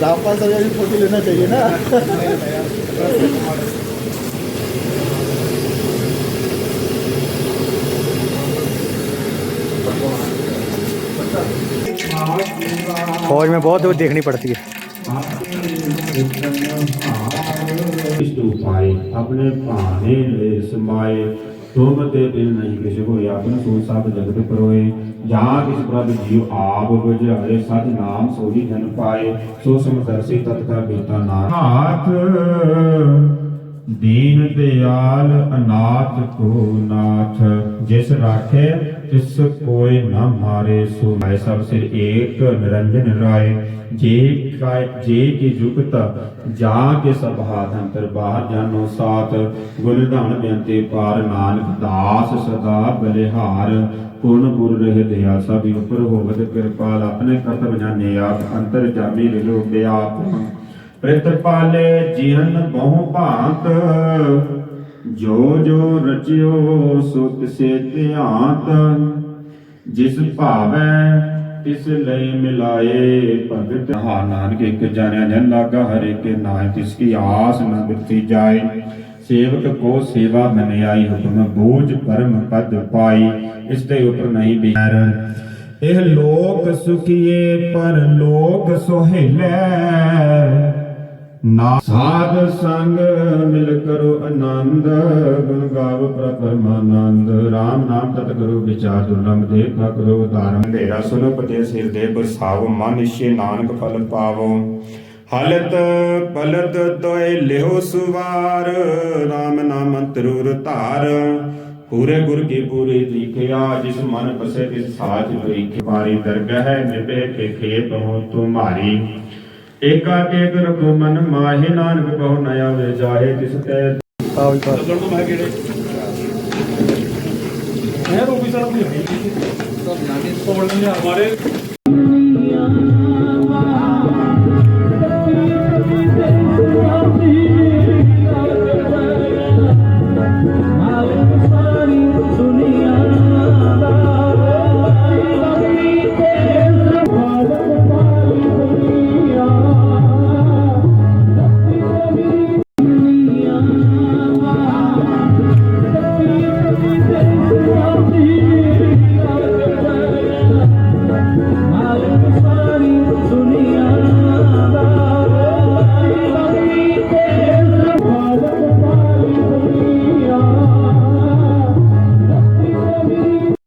Rampal sir की photo लेना चाहिए ना फौज में बहुत कुछ देखनी पड़ती है। अपने पाने ले समाए ਲੈ ਸਮਾਏ ਬਿਨ ਨਹੀਂ ਕਿਛ ਹੋਏ ਆਪਨ ਸੋ ਸਭ ਜਗਤ ਪਰੋਏ। ਜਾਂ ਕਿਸ ਪ੍ਰਭ ਜੀਉ ਆਪ ਬੁਝਾਏ ਸਤ ਨਾਮ ਸੋਹੀ ਜਨ ਪਾਏ। ਸੋ ਸਮਦਰਸੀ ਤਤ ਕਾ ਬੇਤਾ ਨਾਮ ਹਾਥ ਦੀਨ ਦਿਆਲ ਅਨਾਥ ਕੋ ਨਾਥ, ਜਿਸ ਰਾਖੇ ਤਿਸ ਕੋਇ ਨਾ ਮਾਰੇ ਸੋ ਮੈਂ ਸਭ ਸਿਰ ਏਕ ਨਿਰੰਜਨ ਰਾਏ। ਜੇ ਕਾਇ, ਜੇ ਕੀ ਜੁਗਤ, ਜਾ ਕੇ ਸਭ ਹਾਥ ਅੰਤਰ ਬਾਹਰ ਜਾਨੋ ਸਾਥ। ਗੁਣ ਧਨ ਬੇਨਤੇ ਪਾਰ ਨਾਨਕ ਦਾਸ ਸਦਾ ਬਲਿਹਾਰ। ਪੂਰਨ ਪੁਰ ਰਹਿ ਦਇਆ ਸਭੀ ਉਪਰ ਹੋਵਤ ਕਿਰਪਾਲ। ਆਪਣੇ ਕਰਤਵ ਜਾਣੇ ਆਪ, ਅੰਤਰ ਜਾਮੀ ਰਿਲੋ ਬਿਆਪ। ਪ੍ਰਿਤ ਪਾਲੇ ਜੀਵਨ ਬਹੁ ਭਾਂਤ। ਜੋ ਜੋ ਰਚਿਓ ਸੋ ਤਿਸੇ ਧਿਆਤ ਜਿਸ ਭਾਵੈ ਤਿਸ ਲਈ ਮਿਲਾਏ ਭਗਤ। ਹਾਂ ਨਾਨਕ ਇੱਕ ਜਾਣਿਆ ਜਨ ਲਾਗਾ, ਹਰੇ ਕੇ ਨਾਮ ਤਿਸ ਕੀ ਆਸ ਨ ਬਿਰਤੀ ਜਾਏ। ਸੇਵਕ ਕੋ ਸੇਵਾ ਮਨਿਆਈ ਹੁਕਮ ਬੋਝ ਪਰਮ ਪਦ ਪਾਈ। ਇਸ ਤੇ ਉਪਰ ਨਹੀਂ ਬਿਆਰ ਇਹ ਲੋਕ ਸੁਖੀਏ, ਪਰ ਲੋਕ ਸੁਹੇਲੇ ਨਾ ਸਾਧ ਸੰਗ ਮਿਲ ਕਰੋ ਆਨੰਦ, ਗੁਣ ਗਾਵ ਪ੍ਰਪਰਮਾਨੰਦ। RAM ਨਾਮ ਤਤ ਕਰੋ ਵਿਚਾਰ ਦੁਰਲਭ ਦੇਖਾ ਕਰੋ ਉਦਾਰਮ ਹਨੇਰਾ ਸੁਨੋ ਪਤੇ ਸਿਰ ਦੇ ਬਰਸਾਵ, ਮਨ ਇਛੇ ਨਾਨਕ ਫਲ ਪਾਵੋ। ਹਲਤ ਪਲਤ ਤੋਏ ਲਿਓ ਸੁਵਾਰ RAM ਨਾਮ ਅੰਤਰੂਰ ਧਾਰ। ਪੂਰੇ ਗੁਰ ਕੀ ਪੂਰੀ ਦੀਖਿਆ ਜਿਸ ਮਨ ਬਸੇ ਤਿਸ ਸਾਚ ਬਰੀਖੇ ਮਾਰੀ ਦਰਗਹ ਨਿਭੇ ਕੇ ਖੇਪ ਹੋ ਤੁਮਾਰੀ। ਏਕਾ ਟੇਕ ਰਖੋ ਮਨ ਮਾਹੇ ਨਾਨਕ ਕਹੋ ਨ ਆਵੇ ਜਾਹੇ ਤਿਸ ਤੈ ਆਵੀ ਪਾ ਮੈਂ ਕਿਹੜੇ? ਮੈਂ ਰੋਬੀ ਸਾਹਿਬ ਦੀ ਹੈ ਸਭ ਨਾਨੀ ਕੋਲ ਨਹੀਂ ਹਮਾਰੇ